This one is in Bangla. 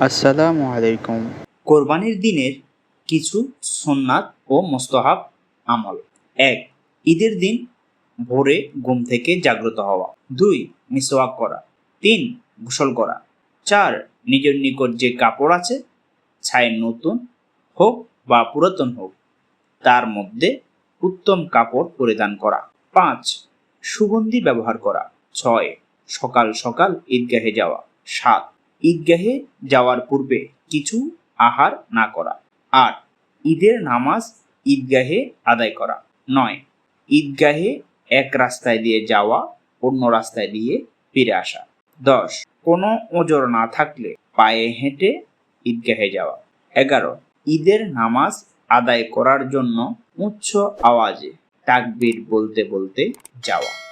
আসসালামু আলাইকুম। কোরবানির দিনের কিছু সুন্নাত ও মোস্তহাব আমল। এক, ঈদের দিন ভোরে ঘুম থেকে জাগ্রত হওয়া। দুই, মিসওয়াক করা। তিন, গোসল করা। চার, নিজের নিকট যে কাপড় আছে ছায় নতুন হোক বা পুরাতন হোক, তার মধ্যে উত্তম কাপড় পরিধান করা। পাঁচ, সুগন্ধি ব্যবহার করা। ছয়, সকাল সকাল ঈদগাহে যাওয়া। সাত ঈদগাহে যাওয়ার পূর্বে কিছু আহার না করা। আট, ঈদের নামাজ ঈদগাহে আদায় করা। নয়, ঈদগাহে এক রাস্তায় দিয়ে যাওয়া, অন্য রাস্তায় দিয়ে ফিরে আসা। দশ, কোনো ওজর না থাকলে পায়ে হেঁটে ঈদগাহে যাওয়া। এগারো, ঈদের নামাজ আদায় করার জন্য উচ্চ আওয়াজে তাকবীর বলতে বলতে যাওয়া।